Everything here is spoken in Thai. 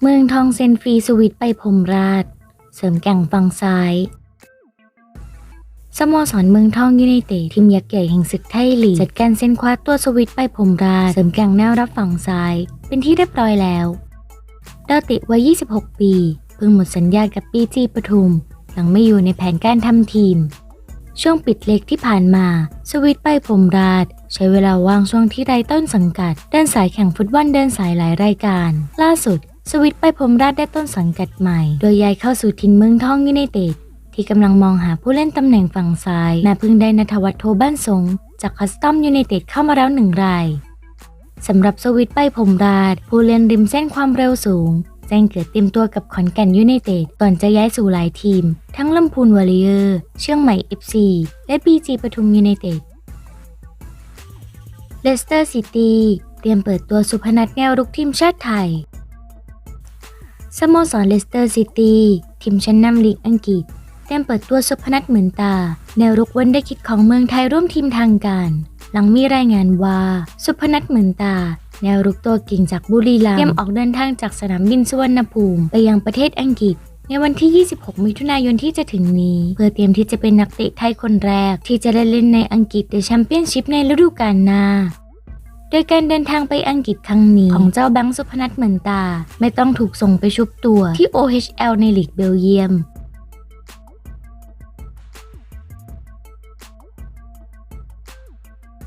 เมืองทองเซนฟรีสวิตไปพรมราช เสริมแก่งฝั่งซ้าย สโมสรเมืองทองยูไนเต็ดทีมยักษ์ใหญ่แห่งศึกไทยลีกจัดการเซ็นคว้าตัวสวิตไปพรมราช เสริมแก่งแนวรับฝั่งซ้าย เป็นที่เรียบร้อยแล้วดาวติวัย 26 ปี เพิ่งหมดสัญญากับปีจีปทุม หลังไม่อยู่ในแผนการทำทีม ช่วงปิดเล็กที่ผ่านมา สวิตไปพรมราช ใช้เวลาว่างช่วงที่ไร้ต้นสังกัด เดินสายแข่งฟุตบอลเดินสายหลายรายการ ล่าสุด สวิตไปพรมราชได้ต้นสังกัดใหม่ โดยย้ายเข้าสู่ทินเมืองทองยูไนเต็ดที่กำลังมองหาผู้เล่นตำแหน่งฝั่งซ้ายแม้เพิ่งได้นัทวัฒน์โทบ้านสงจากคัสตอมยูไนเต็ดเข้ามาแล้วหนึ่งรายสำหรับสวิตไปพรมราชผู้เล่นริมเส้นความเร็วสูง จ้งเกิดเตรียมตัวกับขอนแก่นยูไนเต็ดก่อนจะย้ายสู่หลายทีม ทั้งลำพูนวอริเออร์เชียงใหม่ FC และบีจีปทุมยูไนเต็ดเลสเตอร์ซิตี้เตรียมเปิดตัวสุพนัทแนวรุกทีมชาติไทย สโมสรเลสเตอร์ซิตี้ทีมชั้นนำลีกอังกฤษเตรียมเปิดตัวสุพนัทเหมือนตา แนวรุกวันได้คิดของเมืองไทยร่วมทีมทางการ หลังมีรายงานว่า สุพนัทเหมือนตา แนวรุกตัวเก่งจากบุรีรัมย์เตรียมออกเดินทางจากสนามบินสุวรรณภูมิ ไปยังประเทศอังกฤษในวันที่ 26 มิถุนายนที่จะถึงนี้ เพื่อเตรียมที่จะเป็นนักเตะไทยคนแรก ที่จะได้เล่นในอังกฤษในแชมเปี้ยนชิพในฤดูกาลหน้า โดยการเดินทางไปอังกฤษครั้งนี้ ของเจ้าแบงค์สุพนัทเหมือนตา ไม่ต้องถูกส่งไปชุบตัวที่ OHL ในลีกเบลเยียม